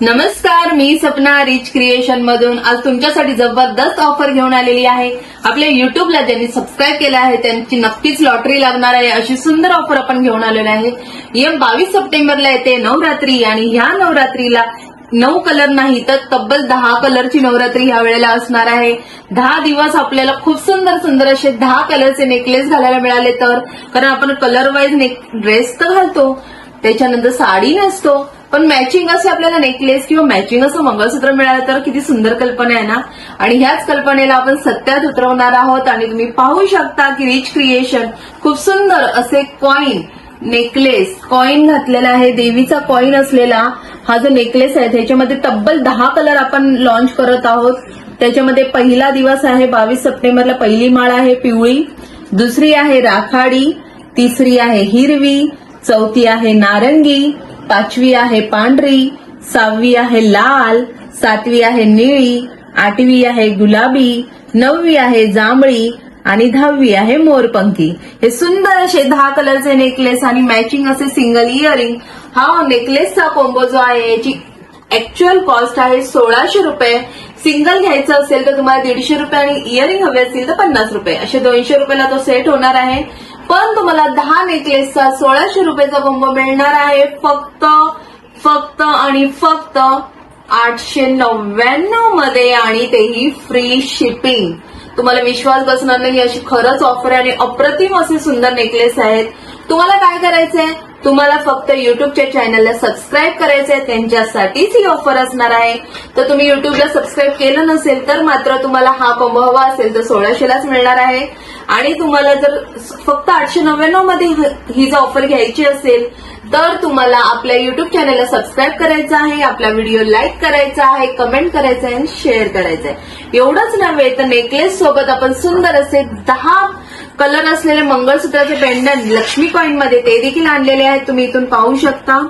नमस्कार मी Sapna rich creation मधून. आज तुमच्यासाठी जबरदस्त ऑफर घेऊन आलेली आहे. आपल्या युट्यूबला ज्यांनी सबस्क्राईब केलं आहे त्यांची नक्कीच लॉटरी लागणार आहे. अशी सुंदर ऑफर आपण घेऊन आलेली आहे. एम बावीस सप्टेंबरला येते नवरात्री आणि ह्या नवरात्रीला नऊ कलर नाही तर तब्बल दहा कलरची नवरात्री ह्या वेळेला असणार आहे. दहा दिवस आपल्याला खूप सुंदर सुंदर असे दहा कलरचे नेकलेस घालायला मिळाले तर. कारण आपण कलर वाईज ड्रेस तर घालतो. त्याच्यानंतर साडी नसतो. पण मॅचिंग असे आपल्याला नेकलेस किंवा मॅचिंग असं मंगळसूत्र मिळालं तर किती सुंदर कल्पना आहे ना? आणि ह्याच कल्पनेला आपण सत्यात उतरवणार आहोत आणि तुम्ही पाहू शकता की रिच क्रिएशन खूप सुंदर असे कॉईन नेकलेस कॉईन घातलेला आहे. देवीचा कॉईन असलेला हा जो नेकलेस आहे त्याच्यामध्ये तब्बल दहा कलर आपण लॉन्च करत आहोत. त्याच्यामध्ये पहिला दिवस आहे बावीस सप्टेंबरला पहिली माळ आहे पिवळी. दुसरी आहे राखाडी. तिसरी आहे हिरवी. चौथी आहे नारंगी. पाचवी आहे पांढरी सहावी आहे लाल सातवी आहे निळी आठवी आहे गुलाबी नववी आहे जांभळी आणि दहावी आहे मोरपंखी. हे सुंदर असे दहा कलरचे नेकलेस आणि मॅचिंग असे सिंगल इयरिंग हा नेकलेसचा कोंबो जो आहे याची ऍक्च्युअल कॉस्ट आहे सोळाशे रुपये. सिंगल घ्यायचं असेल तर तुम्हाला दीडशे रुपये आणि इयरिंग हवे असतील तर पन्नास रुपये. असे दोनशे रुपयाला तो सेट होणार आहे. पण तुम्हाला दहा नेकलेसचा सोळाशे रुपयाचा बंब मिळणार आहे. फक्त फक्त आणि फक्त आठशे नव्याण्णवमध्ये आणि तेही फ्री शिपिंग तुम्हाला विश्वास बसणार नाही अशी खरंच ऑफर आहे आणि अप्रतिम असे सुंदर नेकलेस आहेत. तुम्हाला काय करायचंय? तुम्हाला फक्त युट्यूबच्या चॅनलला सबस्क्राईब आहे त्यांच्यासाठीच ही ऑफर असणार आहे. तर तुम्ही युट्यूबला सबस्क्राईब केलं नसेल तर मात्र तुम्हाला हा कॉम्बो हवा असेल तर सोळाशेलाच मिळणार आहे. आणि तुम्हाला जर फक्त आठशे नव्याण्णवमध्ये ही जर ऑफर घ्यायची असेल तर तुम्हाला आपल्या युट्यूब चॅनलला सबस्क्राईब करायचं आहे आपला व्हिडिओ लाईक करायचा आहे कमेंट करायचा आहे आणि शेअर करायचं आहे. एवढंच नव्हे तर नेकलेस सोबत आपण सुंदर असे दहा कलर असलेले मंगळसूत्राचे पेंडंट लक्ष्मी कॉईन मध्ये ते देखील आणलेले आहेत. तुम्ही इथून पाहू शकता.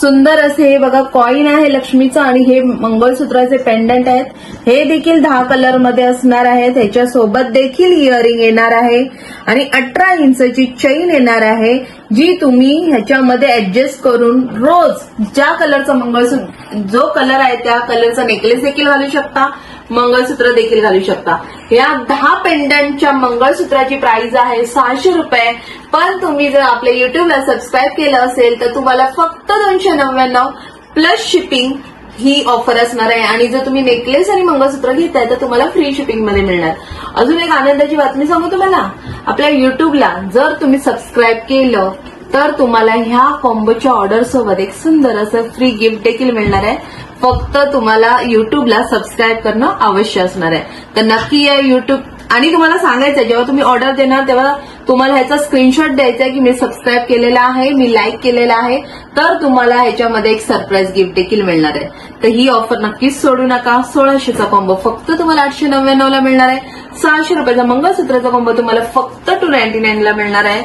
सुंदर असे हे बघा कॉईन आहे लक्ष्मीचं आणि हे मंगळसूत्राचे पेंडंट आहेत. हे देखील दहा कलरमध्ये असणार आहे ह्याच्यासोबत देखील इयरिंग येणार आहे. आणि अठरा इंचची चैन येणार आहे जी तुम्ही ह्याच्यामध्ये ऍडजस्ट करून रोज ज्या कलरचं मंगळसूत्र जो कलर आहे त्या कलरचा नेकलेस देखील घालू शकता. मंगळसूत्र देखील घालू शकता. या दहा पेंडंटच्या मंगळसूत्राची प्राइस आहे सहाशे रुपये. पण तुम्ही जर आपल्या युट्यूबला सबस्क्राईब केलं असेल तर तुम्हाला फक्त दोनशे नव्याण्णव प्लस शिपिंग ही ऑफर असणार आहे. आणि जर तुम्ही नेकलेस आणि मंगळसूत्र घेताय तर तुम्हाला फ्री शिपिंगमध्ये मिळणार. अजून एक आनंदाची बातमी सांगू तुम्हाला? आपल्या युट्यूबला जर तुम्ही सबस्क्राईब केलं तर तुम्हाला ह्या कॉम्बोच्या ऑर्डर सोबत एक सुंदर असं फ्री गिफ्ट देखील मिळणार आहे. फक्त तुम्हाला युट्यूबला सबस्क्राईब करणं अवश्य असणार आहे. तर नक्की या युट्यूब आणि तुम्हाला सांगायचं आहे, जेव्हा तुम्ही ऑर्डर देणार तेव्हा तुम्हाला ह्याचा स्क्रीनशॉट द्यायचा आहे की मी सबस्क्राईब केलेला आहे मी लाईक केलेला आहे तर तुम्हाला ह्याच्यामध्ये एक सरप्राईज गिफ्ट देखील मिळणार आहे. तर ही ऑफर नक्कीच सोडू नका. सोळाशेचा कॉम्बो फक्त तुम्हाला आठशे नव्याण्णवला मिळणार आहे. सहाशे रुपयाचा मंगळसूत्राचा कॉम्बो तुम्हाला फक्त टू नाईन्टी नाईन ला मिळणार आहे.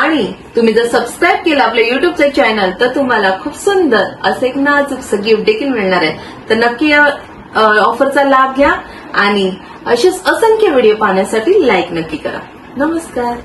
आणि तुम्ही जर सबस्क्राईब केलं आपल्या युट्यूबचं चॅनल तर तुम्हाला खूप सुंदर असं एक नाजूकचं गिफ्ट देखील मिळणार आहे. तर नक्की या ऑफरचा लाभ घ्या आणि असेच असंख्य व्हिडिओ पाहण्यासाठी लाईक नक्की करा. नमस्कार.